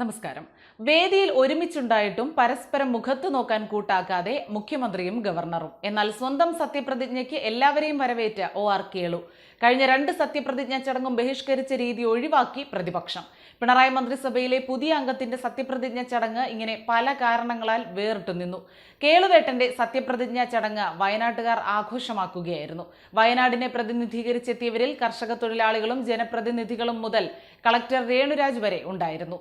നമസ്കാരം. വേദിയിൽ ഒരുമിച്ചുണ്ടായിട്ടും പരസ്പരം മുഖത്ത് നോക്കാൻ കൂട്ടാക്കാതെ മുഖ്യമന്ത്രിയും ഗവർണറും. എന്നാൽ സ്വന്തം സത്യപ്രതിജ്ഞയ്ക്ക് എല്ലാവരെയും വരവേറ്റ ഒ ആർ കേളു. കഴിഞ്ഞ രണ്ട് സത്യപ്രതിജ്ഞ ചടങ്ങും ബഹിഷ്കരിച്ച രീതി ഒഴിവാക്കി പ്രതിപക്ഷം. പിണറായി മന്ത്രിസഭയിലെ പുതിയ അംഗത്തിന്റെ സത്യപ്രതിജ്ഞ ചടങ്ങ് ഇങ്ങനെ പല കാരണങ്ങളാൽ വേറിട്ടു നിന്നു. കേളുവേട്ടന്റെ സത്യപ്രതിജ്ഞ ചടങ്ങ് വയനാട്ടുകാർ ആഘോഷമാക്കുകയായിരുന്നു. വയനാടിനെ പ്രതിനിധീകരിച്ചെത്തിയവരിൽ കർഷക തൊഴിലാളികളും ജനപ്രതിനിധികളും മുതൽ കളക്ടർ രേണുരാജ് വരെ ഉണ്ടായിരുന്നു.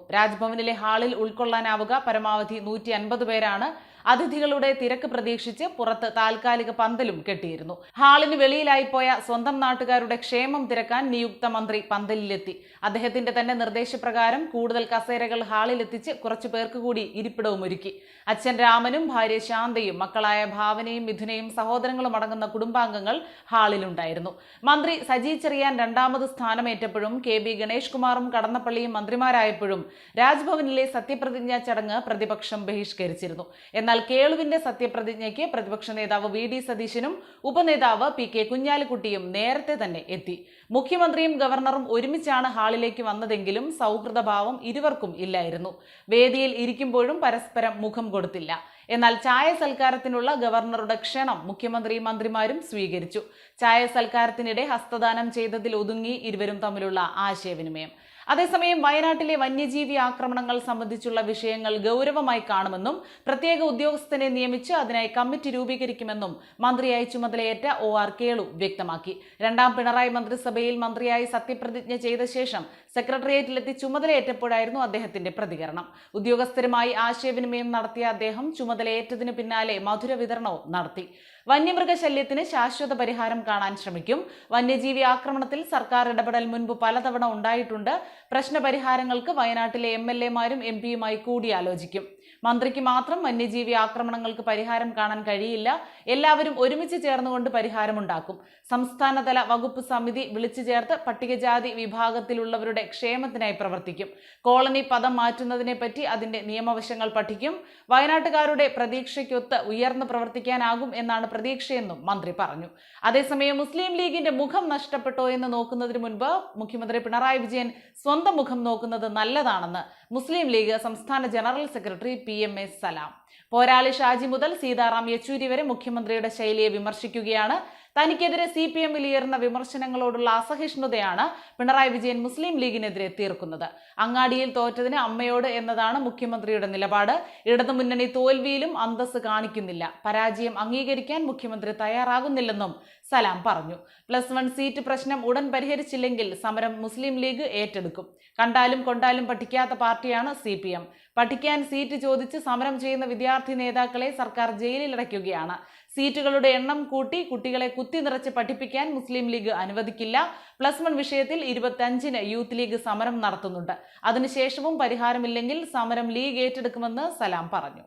രാജ്ഭവനിലെ ഹാളിൽ ഉൾക്കൊള്ളാനാവുക. പരമാവധി നൂറ്റി അൻപത് പേരാണ് അതിഥികളുടെ തിരക്ക് പ്രതീക്ഷിച്ച് പുറത്ത് താൽക്കാലിക പന്തലും കെട്ടിയിരുന്നു. ഹാളിന് വെളിയിലായി പോയ സ്വന്തം നാട്ടുകാരുടെ ക്ഷേമം തിരക്കാൻ നിയുക്ത മന്ത്രി പന്തലിലെത്തി. അദ്ദേഹത്തിന്റെ തന്നെ നിർദ്ദേശപ്രകാരം കൂടുതൽ കസേരകൾ ഹാളിലെത്തിച്ച് കുറച്ചു പേർക്ക് കൂടി ഇരിപ്പിടവും ഒരുക്കി. അച്ഛൻ രാമനും ഭാര്യ ശാന്തയും മക്കളായ ഭാവനയും മിഥുനയും സഹോദരങ്ങളും അടങ്ങുന്ന കുടുംബാംഗങ്ങൾ ഹാളിലുണ്ടായിരുന്നു. മന്ത്രി സജി ചെറിയാൻ രണ്ടാമത് സ്ഥാനമേറ്റപ്പോഴും കെ ബി ഗണേഷ് കുമാറും കടന്നപ്പള്ളിയും മന്ത്രിമാരായപ്പോഴും രാജ്ഭവനിലെ സത്യപ്രതിജ്ഞാ ചടങ്ങ് പ്രതിപക്ഷം ബഹിഷ്കരിച്ചിരുന്നു. എന്നാൽ കേളുവിന്റെ സത്യപ്രതിജ്ഞയ്ക്ക് പ്രതിപക്ഷ നേതാവ് വി ഡി സതീശനും ഉപനേതാവ് പി കെ കുഞ്ഞാലിക്കുട്ടിയും നേരത്തെ തന്നെ എത്തി. മുഖ്യമന്ത്രിയും ഗവർണറും ഒരുമിച്ചാണ് ഹാളിലേക്ക് വന്നതെങ്കിലും സൗഹൃദഭാവം ഇരുവർക്കും ഇല്ലായിരുന്നു. വേദിയിൽ ഇരിക്കുമ്പോഴും പരസ്പരം മുഖം കൊടുത്തില്ല. എന്നാൽ ചായ സൽക്കാരത്തിനുള്ള ഗവർണറുടെ ക്ഷണം മുഖ്യമന്ത്രി മന്ത്രിമാരും സ്വീകരിച്ചു. ചായ സൽക്കാരത്തിനിടെ ഹസ്തദാനം ചെയ്തതിൽ ഒതുങ്ങി ഇരുവരും തമ്മിലുള്ള ആശയവിനിമയം. അതേസമയം വയനാട്ടിലെ വന്യജീവി ആക്രമണങ്ങൾ സംബന്ധിച്ചുള്ള വിഷയങ്ങൾ ഗൗരവമായി കാണുമെന്നും പ്രത്യേക ഉദ്യോഗസ്ഥനെ നിയമിച്ച് അതിനായി കമ്മിറ്റി രൂപീകരിക്കുമെന്നും മന്ത്രിയായി ചുമതലയേറ്റ ഒ ആർ കേളു വ്യക്തമാക്കി. രണ്ടാം പിണറായി മന്ത്രിസഭയിൽ മന്ത്രിയായി സത്യപ്രതിജ്ഞ ചെയ്ത ശേഷം സെക്രട്ടേറിയറ്റിലെത്തി ചുമതലയേറ്റപ്പോഴായിരുന്നു അദ്ദേഹത്തിന്റെ പ്രതികരണം. ഉദ്യോഗസ്ഥരുമായി ആശയവിനിമയം നടത്തിയ അദ്ദേഹം ചുമതലയേറ്റതിന് പിന്നാലെ മധുര വിതരണവും നടത്തി. വന്യമൃഗശല്യത്തിന് ശാശ്വത പരിഹാരം കാണാൻ ശ്രമിക്കും. വന്യജീവി ആക്രമണത്തിൽ സർക്കാർ ഇടപെടൽ മുൻപ് പലതവണ ഉണ്ടായിട്ടുണ്ട്. പ്രശ്നപരിഹാരങ്ങൾക്ക് വയനാട്ടിലെ എം എൽ എമാരും എം പിയുമായി കൂടിയാലോചിക്കും. മന്ത്രിക്ക് മാത്രം വന്യജീവി ആക്രമണങ്ങൾക്ക് പരിഹാരം കാണാൻ കഴിയില്ല. എല്ലാവരും ഒരുമിച്ച് ചേർന്നുകൊണ്ട് പരിഹാരമുണ്ടാക്കും. സംസ്ഥാനതല വകുപ്പ് സമിതി വിളിച്ചു ചേർത്ത് പട്ടികജാതി വിഭാഗത്തിലുള്ളവരുടെ ക്ഷേമത്തിനായി പ്രവർത്തിക്കും. കോളനി പദം മാറ്റുന്നതിനെപ്പറ്റി അതിന്റെ നിയമവശങ്ങൾ പഠിക്കും. വയനാട്ടുകാരുടെ പ്രതീക്ഷയ്ക്കൊത്ത് ഉയർന്നു പ്രവർത്തിക്കാനാകും എന്നാണ് പ്രതീക്ഷയെന്നും മന്ത്രി പറഞ്ഞു. അതേസമയം മുസ്ലിം ലീഗിന്റെ മുഖം നഷ്ടപ്പെട്ടോ എന്ന് നോക്കുന്നതിന് മുൻപ് മുഖ്യമന്ത്രി പിണറായി വിജയൻ സ്വന്തം മുഖം നോക്കുന്നത് നല്ലതാണെന്ന് മുസ്ലിം ലീഗ് സംസ്ഥാന general secretary P M S Salam. Porali Shaji മുതൽ സീതാറാം യെച്ചൂരി വരെ മുഖ്യമന്ത്രിയുടെ ശൈലിയെ വിമർശിക്കുകയാണ്. തനിക്കെതിരെ സി പി എമ്മിൽ ഉയർന്ന വിമർശനങ്ങളോടുള്ള അസഹിഷ്ണുതയാണ് പിണറായി വിജയൻ മുസ്ലിം ലീഗിനെതിരെ തീർക്കുന്നത്. അങ്ങാടിയിൽ തോറ്റതിന് അമ്മയോട് എന്നതാണ് മുഖ്യമന്ത്രിയുടെ നിലപാട്. ഇടതുമുന്നണി തോൽവിയിലും അന്തസ് കാണിക്കുന്നില്ല. പരാജയം അംഗീകരിക്കാൻ മുഖ്യമന്ത്രി തയ്യാറാകുന്നില്ലെന്നും സലാം പറഞ്ഞു. പ്ലസ് വൺ സീറ്റ് പ്രശ്നം ഉടൻ പരിഹരിച്ചില്ലെങ്കിൽ സമരം മുസ്ലിം ലീഗ് ഏറ്റെടുക്കും. കണ്ടാലും കൊണ്ടാലും പഠിക്കാത്ത പാർട്ടിയാണ് സി പി എം പഠിക്കാൻ സീറ്റ് ചോദിച്ച് സമരം ചെയ്യുന്ന വിദ്യാർത്ഥി നേതാക്കളെ സർക്കാർ ജയിലിലടയ്ക്കുകയാണ്. സീറ്റുകളുടെ എണ്ണം കൂട്ടി കുട്ടികളെ കുത്തി നിറച്ച് പഠിപ്പിക്കാൻ മുസ്ലിം ലീഗ് അനുവദിക്കില്ല. പ്ലസ് വൺ വിഷയത്തിൽ ഇരുപത്തഞ്ചിന് യൂത്ത് ലീഗ് സമരം നടത്തുന്നുണ്ട്. അതിനുശേഷവും പരിഹാരമില്ലെങ്കിൽ സമരം ലീഗ് ഏറ്റെടുക്കുമെന്ന് സലാം പറഞ്ഞു.